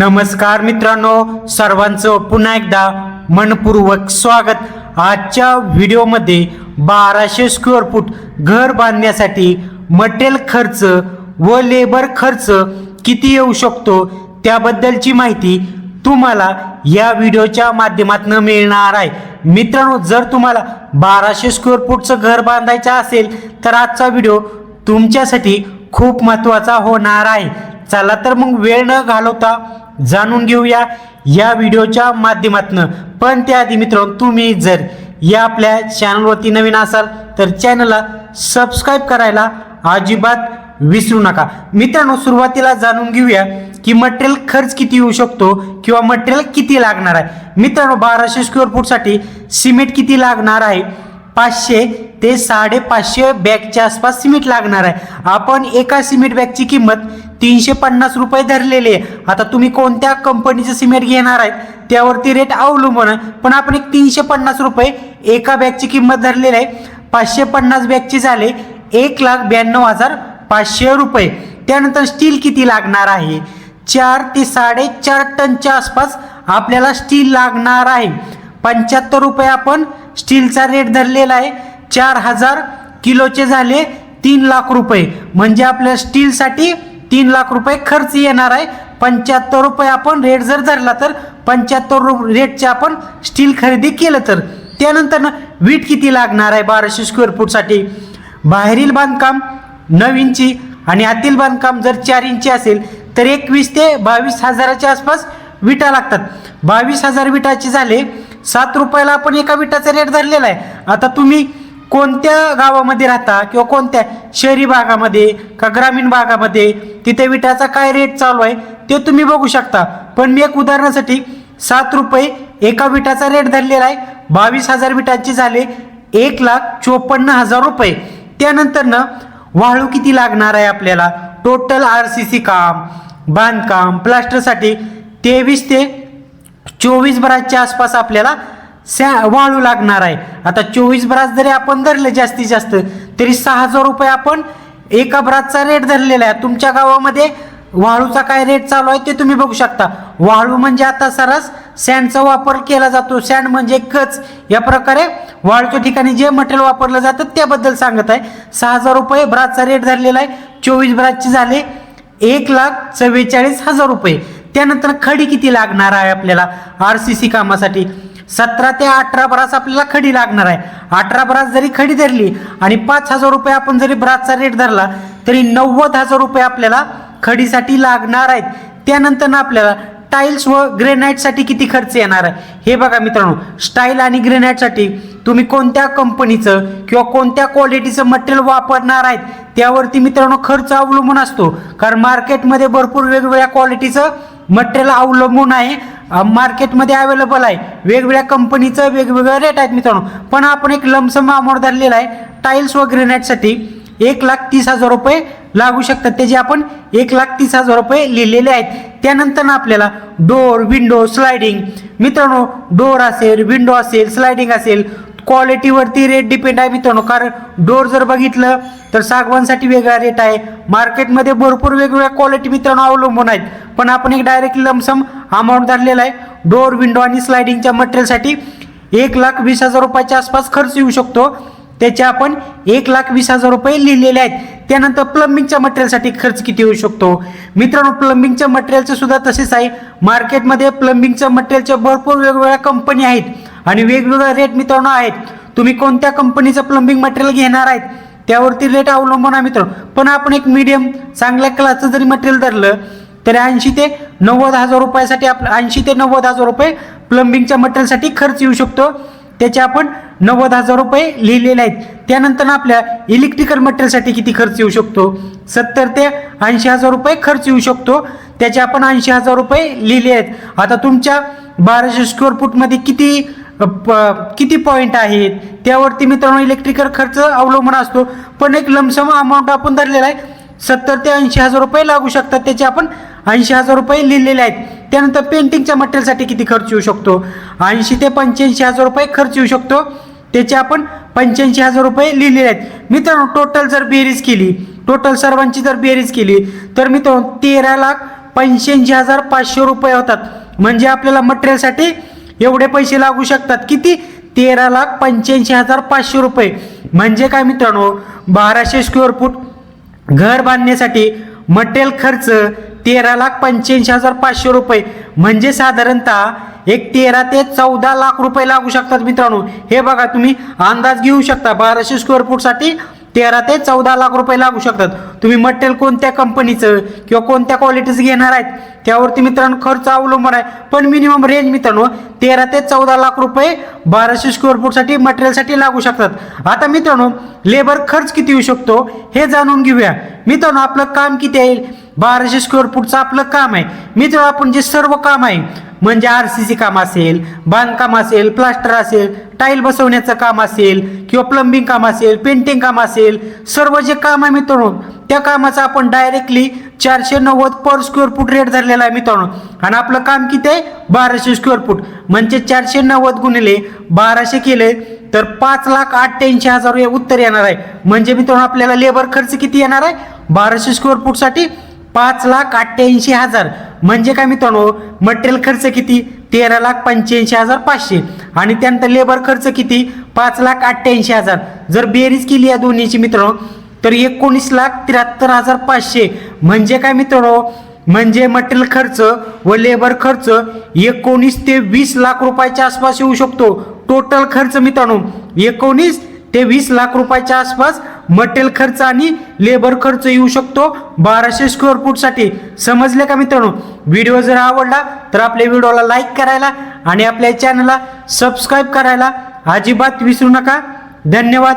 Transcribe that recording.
नमस्कार मित्रांनो सर्वांचं पुन्हा एकदा मनपूर्वक स्वागत. आजच्या व्हिडिओमध्ये बाराशे स्क्वेअर फूट घर बांधण्यासाठी मटेरियल खर्च व लेबर खर्च किती येऊ शकतो त्याबद्दलची माहिती तुम्हाला या व्हिडिओच्या माध्यमातून मिळणार आहे. मित्रांनो जर तुम्हाला बाराशे स्क्वेअर फूटचं घर बांधायचं असेल तर आजचा व्हिडिओ तुमच्यासाठी खूप महत्त्वाचा होणार आहे. चला तर मग वेळ न घालवता जाणून घेऊया या व्हिडिओच्या माध्यमातून. पण त्याआधी मित्रांनो तुम्ही जर या आपल्या चॅनलवरती नवीन असाल तर चॅनलला सबस्क्राईब करायला अजिबात विसरू नका. मित्रांनो सुरुवातीला जाणून घेऊया की मटेरियल खर्च किती येऊ शकतो किंवा मटेरियल किती लागणार आहे. मित्रांनो बाराशे स्क्वेअर फूटसाठी सिमेंट किती लागणार आहे? पाचशे ते साडेपाचशे बॅगच्या आसपास सिमेंट लागणार आहे. आपण एका सिमेंट बॅगची किंमत तीनशे पन्नास रुपये धरलेले. आहे आता तुम्ही कोणत्या कंपनीचं सिमेंट घेणार आहेत? त्यावरती रेट अवलंबून आहे. पण आपण एक तीनशे पन्नास रुपये एका बॅगची किंमत धरलेली आहे. पाचशे पन्नास बॅगची झाले एक लाख ब्याण्णव हजार पाचशे रुपये. त्यानंतर स्टील किती लागणार आहे? चार ते साडेचार टनच्या आसपास आपल्याला स्टील लागणार आहे. पंच्याहत्तर रुपये आपण स्टीलचा रेट धरलेला आहे. चार हजार किलोचे झाले तीन लाख रुपये. म्हणजे आपल्या स्टीलसाठी तीन लाख रुपये खर्च येणार आहे. पंच्याहत्तर रुपये आपण रेट जर धरला तर पंच्याहत्तर रु रेटचे आपण स्टील खरेदी केलं तर. त्यानंतर वीट किती लागणार आहे बाराशे स्क्वेअर फूटसाठी बाहेरील बांधकाम नऊ इंची आणि आतील बांधकाम जर चार इंची असेल तर एकवीस ते बावीस हजाराच्या आसपास विटा लागतात. बावीस हजार विटाचे झाले सात रुपयाला आपण एका विटाचा रेट धरलेला आहे. आता तुम्ही कोणत्या गावामध्ये राहता किंवा कोणत्या शहरी भागामध्ये का ग्रामीण भागामध्ये तिथे विटाचा काय रेट चालू आहे ते तुम्ही बघू शकता. पण मी एक उदाहरणासाठी सात रुपये एका विटाचा रेट धरलेला आहे. बावीस हजार विटाचे झाले एक लाख चोपन्न हजार रुपये. त्यानंतर ना वाळू किती लागणार आहे आपल्याला? टोटल आर सी सी काम बांधकाम प्लास्टरसाठी तेवीस ते चोवीस बराच्या आसपास आपल्याला सॅ वाळू लागणार आहे. आता चोवीस ब्रास जरी आपण धरले जास्तीत जास्त तरी सहा हजार रुपये आपण एका ब्रासचा रेट धरलेला आहे. तुमच्या गावामध्ये वाळूचा काय रेट चालू आहे ते तुम्ही बघू शकता. वाळू म्हणजे आता सरस सँडचा वापर केला जातो. सँड म्हणजे कच. या प्रकारे वाळूच्या ठिकाणी जे मटेरियल वापरलं जातं त्याबद्दल सांगत आहे. सहा हजार रुपये ब्रासचा रेट धरलेला आहे. चोवीस ब्रासचे झाले एक लाख चव्वेचाळीस हजार रुपये. त्यानंतर खडी किती लागणार आहे आपल्याला? आर सी सी कामासाठी. सतरा ते अठरा बरास आपल्याला खडी लागणार आहे. अठरा बरास जरी खडी धरली आणि पाच हजार रुपये आपण जरी ब्रासचा रेट धरला तरी नव्वद हजार रुपये आपल्याला खडीसाठी लागणार आहेत. त्यानंतर आपल्याला टाईल्स व ग्रेनाईटसाठी किती खर्च येणार आहे? हे बघा मित्रांनो स्टाईल आणि ग्रेनाईटसाठी तुम्ही कोणत्या कंपनीचं किंवा कोणत्या क्वालिटीचं मटेरियल वापरणार आहेत त्यावरती मित्रांनो खर्च अवलंबून असतो. कारण मार्केटमध्ये भरपूर वेगवेगळ्या क्वालिटीचं मटेरियल अवलंबून आहे. मार्केटमध्ये अवेलेबल आहे. वेगवेगळ्या कंपनीचं वेगवेगळं रेट आहेत मित्रांनो. पण आपण एक लमसम अमाऊंट धरलेला आहे. टाईल्स व ग्रेनाईटसाठी एक लाख तीस हजार रुपये लागू शकतात. त्याचे आपण एक लाख तीस हजार रुपये लिहिलेले आहेत. त्यानंतर ना आपल्याला डोर विंडो स्लायडिंग मित्रांनो डोर असेल विंडो असेल स्लायडिंग असेल क्वालिटीवरती रेट डिपेंड आहे मित्रांनो. कारण डोर जर बघितलं तर सागवानसाठी वेगळा रेट आहे. मार्केटमध्ये भरपूर वेगवेगळ्या क्वालिटी मित्रांनो अवलंबून आहेत. पण आपण एक डायरेक्ट लमसम अमाऊंट धरलेला आहे. डोर विंडो आणि स्लायडिंगच्या मटेरियलसाठी एक लाख वीस हजार रुपयाच्या आसपास खर्च येऊ शकतो. त्याचे आपण एक लाख वीस हजार रुपये लिहिलेले आहेत. त्यानंतर प्लंबिंगच्या मटेरियलसाठी खर्च किती होऊ शकतो? मित्रांनो प्लंबिंगच्या मटेरियलचं सुद्धा तसेच आहे. मार्केटमध्ये प्लंबिंगच्या मटेरियलच्या भरपूर वेगवेगळ्या कंपनी आहेत. आणि वेगवेगळ्या रेट मित्रांनो आहेत. तुम्ही कोणत्या कंपनीचं प्लंबिंग मटेरियल घेणार आहेत त्यावरती रेट अवलंबून आहे मित्र पण आपण एक मीडियम चांगल्या क्लासचं जरी मटेरियल धरलं तरी ऐंशी ते नव्वद हजार रुपयासाठी आपलं ऐंशी ते नव्वद हजार रुपये प्लंबिंगच्या मटेरियलसाठी खर्च येऊ शकतो. त्याचे आपण नव्वद हजार रुपये लिहिलेले आहेत. त्यानंतर आपल्या इलेक्ट्रिकल मटेरियलसाठी किती खर्च येऊ शकतो? सत्तर ते ऐंशी हजार रुपये खर्च येऊ शकतो. त्याचे आपण ऐंशी हजार रुपये लिहिले आहेत. आता तुमच्या बाराशे स्क्वेअर फूटमध्ये किती प- किती पॉईंट आहेत? त्यावरती मित्रांनो इलेक्ट्रिकल खर्च अवलंबून असतो. पण एक लमसम अमाऊंट आपण धरलेला आहे. सत्तर ते ऐंशी हजार रुपये लागू शकतात. त्याचे आपण ऐंशी हजार रुपये लिहिलेले आहेत. त्यानंतर पेंटिंगच्या मटेरियलसाठी किती खर्च येऊ शकतो? ऐंशी ते पंच्याऐंशी हजार रुपये खर्च येऊ शकतो. त्याचे आपण पंच्याऐंशी हजार रुपये लिहिलेले आहेत. मित्रांनो टोटल जर बेरीज केली टोटल सर्वांची जर बेरीज केली तर मित्रांनो तेरा लाख पंच्याऐंशी हजार पाचशे रुपये होतात. म्हणजे आपल्याला मटेरियलसाठी एवढे पैसे लागू शकतात. किती? तेरा लाख पंच्याऐंशी हजार पाचशे रुपये. म्हणजे काय मित्रांनो? बाराशे स्क्वेअर फूट घर बांधण्यासाठी मटेरियल खर्च तेरा लाख पंच्याऐंशी हजार पाचशे रुपये. म्हणजे साधारणतः एक तेरा ते चौदा लाख रुपये लागू शकतात मित्रांनो. हे बघा तुम्ही अंदाज घेऊ शकता. बाराशे स्क्वेअर फूटसाठी तेरा ते चौदा लाख रुपये लागू शकतात. तुम्ही मटेरियल कोणत्या कंपनीचं किंवा कोणत्या क्वालिटीचं घेणार आहेत त्यावरती मित्रांनो खर्च अवलंबून आहे. पण मिनिमम रेंज मित्रांनो तेरा ते चौदा लाख रुपये बाराशे स्क्वेअर फूटसाठी मटेरियलसाठी लागू शकतात. आता मित्रांनो लेबर खर्च किती येऊ शकतो हे जाणून घेऊया. मित्रांनो आपलं काम किती येईल बाराशे स्क्वेअर फूटचं आपलं काम आहे. मित्रांनो आपण जे सर्व काम आहे म्हणजे आर सी सी काम असेल बांधकाम असेल प्लास्टर असेल टाईल बसवण्याचं काम असेल किंवा प्लंबिंग काम असेल पेंटिंग काम असेल सर्व जे काम आहे मित्रांनो त्या कामाचं आपण डायरेक्टली चारशे नव्वद पर स्क्वेअर फूट रेट धरलेला आहे मित्रांनो. आणि आपलं काम किती आहे? बाराशे स्क्वेअर फूट म्हणजे चारशे नव्वद गुणिले बाराशे केले तर पाच लाख अठ्ठ्याऐंशी हजार उत्तर येणार आहे. म्हणजे मित्रांनो आपल्याला लेबर खर्च किती येणार आहे? बाराशे स्क्वेअर फूटसाठी पाच लाख अठ्ठ्याऐंशी हजार. म्हणजे काय मित्रांनो मटेरियल खर्च किती? तेरा लाख पंच्याऐंशी हजार पाचशे. आणि त्यानंतर लेबर खर्च किती? पाच लाख अठ्ठ्याऐंशी हजार. जर बेरीज केली या दोन्हीची मित्रांनो तर एकोणीस लाख त्र्याहत्तर हजार पाचशे. म्हणजे काय मित्रांनो? म्हणजे मटेरियल खर्च व लेबर खर्च एकोणीस ते वीस लाख रुपयाच्या आसपास येऊ शकतो. टोटल खर्च मित्रांनो एकोणीस ते वीस लाख रुपयाच्या आसपास मटेरियल खर्च आणि लेबर खर्च येऊ शकतो. बाराशे स्क्वेअर फूटसाठी समजले का मित्रांनो? व्हिडिओ जर आवडला तर आपल्या व्हिडिओला लाईक करायला आणि आपल्या चॅनलला सबस्क्राईब करायला अजिबात विसरू नका. धन्यवाद.